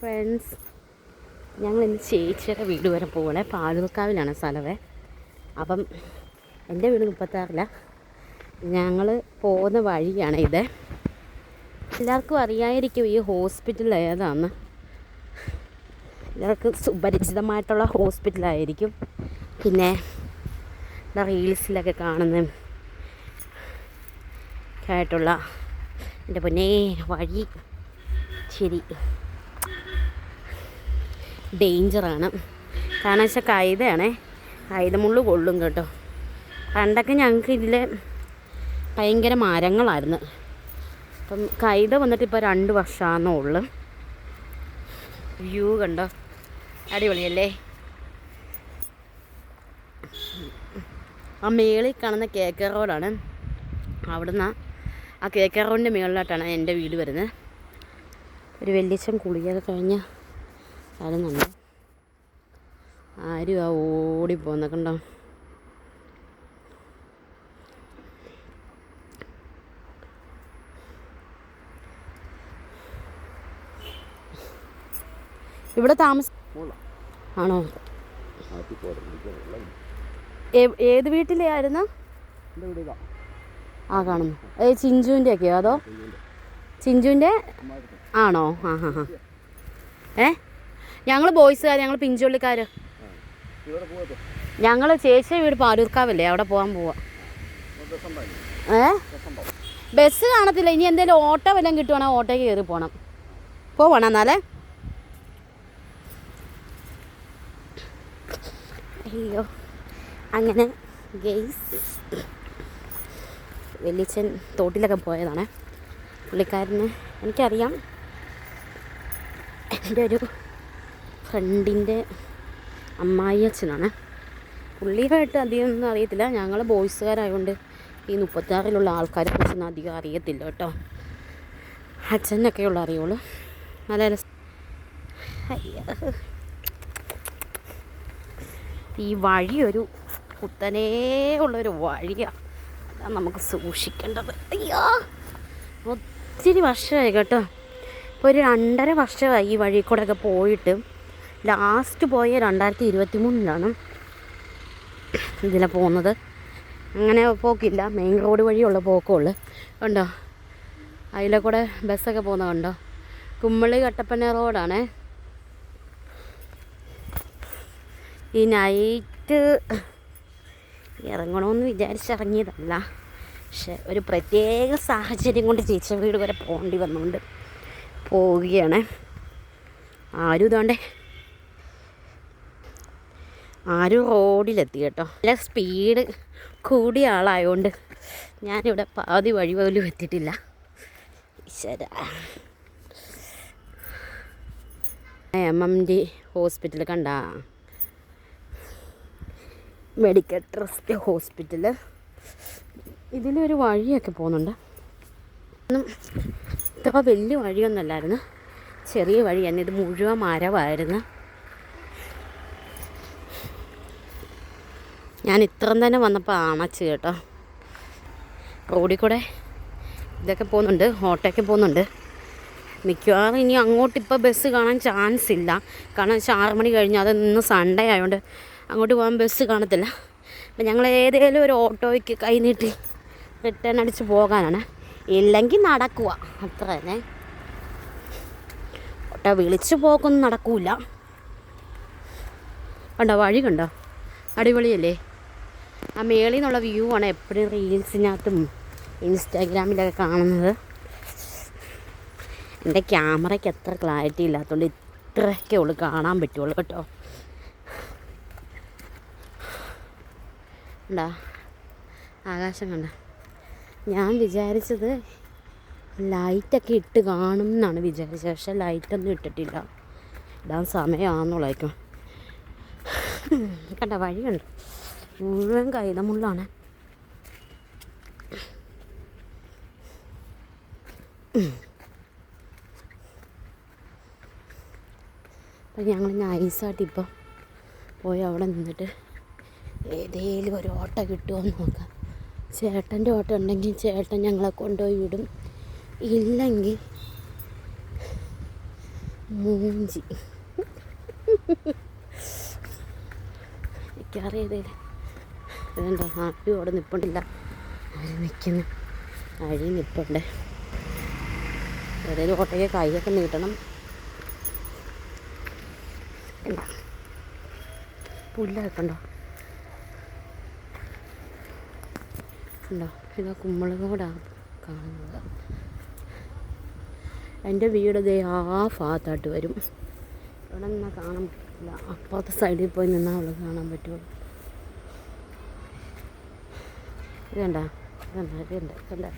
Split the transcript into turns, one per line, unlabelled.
Friends ഞങ്ങൾ ഇന്ന് ചേച്ചിയുടെ വീട് വരെ പോകണേ പാലൂർക്കാവിലാണ് സ്ഥലവേ. അപ്പം എന്റെ വീട് മുപ്പത്താറില്ല ഞങ്ങൾ പോകുന്ന വഴിയാണ് ഇത്. എല്ലാവർക്കും അറിയായിരിക്കും ഈ ഹോസ്പിറ്റൽ ഏതാന്ന്. എല്ലാവർക്കും സുപരിചിതമായിട്ടുള്ള ഹോസ്പിറ്റലായിരിക്കും. പിന്നെ റീൽസിലൊക്കെ കാണുന്ന ആയിട്ടുള്ള എന്റെ പൊന്നേ വഴി ശരി ഡേഞ്ചറാണ് കാരണം വെച്ചാൽ കൈതയാണേ കൈതമുള്ളു കൊള്ളും കേട്ടോ. പണ്ടൊക്കെ ഞങ്ങൾക്ക് ഇതിൽ ഭയങ്കര മരങ്ങളായിരുന്നു. അപ്പം കൈത വന്നിട്ട് ഇപ്പോൾ രണ്ട് വർഷമാണെന്നേ ഉള്ളു. വ്യൂ കണ്ടോ? അടിപൊളിയല്ലേ? ആ മേളിൽ കാണുന്ന കേക്ക റോഡാണ്. അവിടുന്ന് ആ കേക്ക റോഡിന്റെ മേളിലോട്ടാണ് എന്റെ വീട് വരുന്നത്. ഒരു വെള്ളിച്ചം കുളിയൊക്കെ കഴിഞ്ഞ് വരുന്നുണ്ട് ആരും ആ ഓടിപ്പോന്ന കണ്ടോ? ഇവിടെ താമസ ആണോ? ഏത് വീട്ടിലായിരുന്നു? ആ കാണുന്നു. ഏ ചിഞ്ചുവിന്റെ ഒക്കെയോ അതോ? ചിഞ്ചുവിന്റെ ആണോ? ആ ഹാ ഹാ ഏ? ഞങ്ങൾ ബോയ്സുകാർ ഞങ്ങൾ പിഞ്ചുള്ളിക്കാർ ഞങ്ങൾ ചേച്ചിയുടെ വീട് പാലൂർക്കാവല്ലേ അവിടെ പോകാൻ പോവാ. ഏ? ബസ് കാണത്തില്ല ഇനി എന്തെങ്കിലും ഓട്ടോ വല്ലതും കിട്ടുവാണെങ്കിൽ ഓട്ടോയ്ക്ക് കയറി പോകണം പോവണം എന്നാലേ? അയ്യോ അങ്ങനെ ഗെയ്സ്. വെല്ലിച്ചൻ തോട്ടിലൊക്കെ പോയതാണ്. പുള്ളിക്കാരന് എനിക്കറിയാം. എന്റെ ഒരു ഫ്രണ്ടിന്റെ അമ്മായി അച്ഛനാണ്. പുള്ളിയായിട്ട് അധികം ഒന്നും അറിയത്തില്ല. ഞങ്ങൾ ബോയ്സുകാരായതുകൊണ്ട് ഈ മുപ്പത്താറിലുള്ള ആൾക്കാരെ കുറിച്ചൊന്നും അധികം അറിയത്തില്ല കേട്ടോ. അച്ഛനൊക്കെയുള്ള അറിയുള്ളൂ നല്ല ഈ വഴി ഒരു കുത്തനേ ഉള്ളൊരു വഴിയാണ് അതാണ് നമുക്ക് സൂക്ഷിക്കേണ്ടത്. അയ്യോ! ഒത്തിരി വർഷമായി കേട്ടോ. ഇപ്പോൾ ഒരു രണ്ടര വർഷമായി ഈ വഴി കൂടെയൊക്കെ പോയിട്ട് ലാസ്റ്റ് പോയ രണ്ടായിരത്തി ഇരുപത്തി മൂന്നിലാണ് ഇതിലെ പോകുന്നത്. അങ്ങനെ പോക്കില്ല. മെയിൻ റോഡ് വഴിയുള്ള പോക്കുള്ളു. കണ്ടോ? അതിലെ കൂടെ ബസ്സൊക്കെ പോകുന്നത് കണ്ടോ? കുമ്മളി കട്ടപ്പന റോഡാണേ. ഈ നൈറ്റ് ഇറങ്ങണമെന്ന് വിചാരിച്ചിറങ്ങിയതല്ല. പക്ഷെ ഒരു പ്രത്യേക സാഹചര്യം കൊണ്ട് ചേച്ചി വീട് വരെ പോകേണ്ടി വന്നുകൊണ്ട് പോവുകയാണ്. ആരും ഇതാണ്ടേ ആരും റോഡിലെത്തി കേട്ടോ. നല്ല സ്പീഡ് കൂടിയ ആളായതുകൊണ്ട് ഞാനിവിടെ പാതി വഴി പോലും എത്തിയിട്ടില്ല. ശരാ എം എം ഡി ഹോസ്പിറ്റൽ കണ്ട. മെഡിക്കൽ ട്രസ്റ്റ് ഹോസ്പിറ്റൽ ഇതിലൊരു വഴിയൊക്കെ പോകുന്നുണ്ട്. ഒന്നും ഇത്ര വലിയ വഴിയൊന്നുമല്ലായിരുന്നു. ചെറിയ വഴി തന്നെ. ഇത് മുഴുവൻ മരമായിരുന്നു. ഞാൻ ഇത്രയും തന്നെ വന്നപ്പോൾ അണച്ച് കേട്ടോ. റോഡിൽ കൂടെ ഇതൊക്കെ പോകുന്നുണ്ട് ഓട്ടോയ്ക്ക് പോകുന്നുണ്ട്. മിക്കവാറും ഇനി അങ്ങോട്ട് ഇപ്പോൾ ബസ് കാണാൻ ചാൻസ് ഇല്ല. കാരണം വെച്ചാൽ ആറ് മണി കഴിഞ്ഞ് അത് ഇന്ന് സൺഡേ ആയതുകൊണ്ട് അങ്ങോട്ട് പോകാൻ ബസ് കാണത്തില്ല. അപ്പം ഞങ്ങൾ ഏതെങ്കിലും ഒരു ഓട്ടോയ്ക്ക് കൈനീട്ടി റിട്ടേൺ അടിച്ച് പോകാനാണ്. ഇല്ലെങ്കിൽ നടക്കുക അത്ര തന്നെ. ഓട്ടോ വിളിച്ച് പോക്കൊന്നും നടക്കൂല. കണ്ടോ വഴി കണ്ടോ? അടിപൊളിയല്ലേ? ആ മേളിൽ നിന്നുള്ള വ്യൂ ആണ് എപ്പോഴും റീൽസിനകത്തും ഇൻസ്റ്റാഗ്രാമിലൊക്കെ കാണുന്നത്. എന്റെ ക്യാമറയ്ക്ക് എത്ര ക്ലാരിറ്റി ഇല്ലാത്തതുകൊണ്ട് ഇത്രയൊക്കെ ഉള്ളു കാണാൻ പറ്റുള്ളൂ കേട്ടോ. ഉണ്ടാ ആകാശം കണ്ട. ഞാൻ വിചാരിച്ചത് ലൈറ്റൊക്കെ ഇട്ട് കാണും എന്നാണ് വിചാരിച്ചത്. പക്ഷെ ലൈറ്റൊന്നും ഇട്ടിട്ടില്ല. ഇടാൻ സമയമാണെന്നുള്ളതായിരിക്കും കണ്ട വഴി കണ്ടു മുഴുവൻ കൈതമുള്ളാണ് അപ്പം ഞങ്ങൾ നൈസായിട്ട് ഇപ്പം പോയി അവിടെ നിന്നിട്ട് ഏതേലും ഒരു ഓട്ടോ കിട്ടുമോ എന്ന് നോക്കാം. ചേട്ടന്റെ ഓട്ടോ ഉണ്ടെങ്കിൽ ചേട്ടൻ ഞങ്ങളെ കൊണ്ടുപോയി വിടും. ഇല്ലെങ്കിൽ മൂഞ്ചി. എനിക്കറിയതേ വേണ്ട ആരും അവിടെ നിൽപ്പുണ്ടില്ല അവർ നിൽക്കുന്നു അഴി നിൽപ്പുണ്ട് ഏതെങ്കിലും ഓട്ടയ്ക്ക് കൈയൊക്കെ നീട്ടണം. പുല്ലൊക്കെ ഉണ്ടോ ഉണ്ടോ ഇതാ കുമ്പളങ്ങോടാ കാണുന്നത്. എന്റെ വീട് ദേ ആ ഭാഗത്തായിട്ട് വരും. ഇവിടെ നിന്നാൽ കാണാൻ പറ്റില്ല. അപ്പുറത്തെ സൈഡിൽ പോയി നിന്നാൽ അവൾ കാണാൻ പറ്റുള്ളൂ. ഇതുണ്ടോ ഇതുണ്ടോ ഇതുണ്ട് ഇതുണ്ട്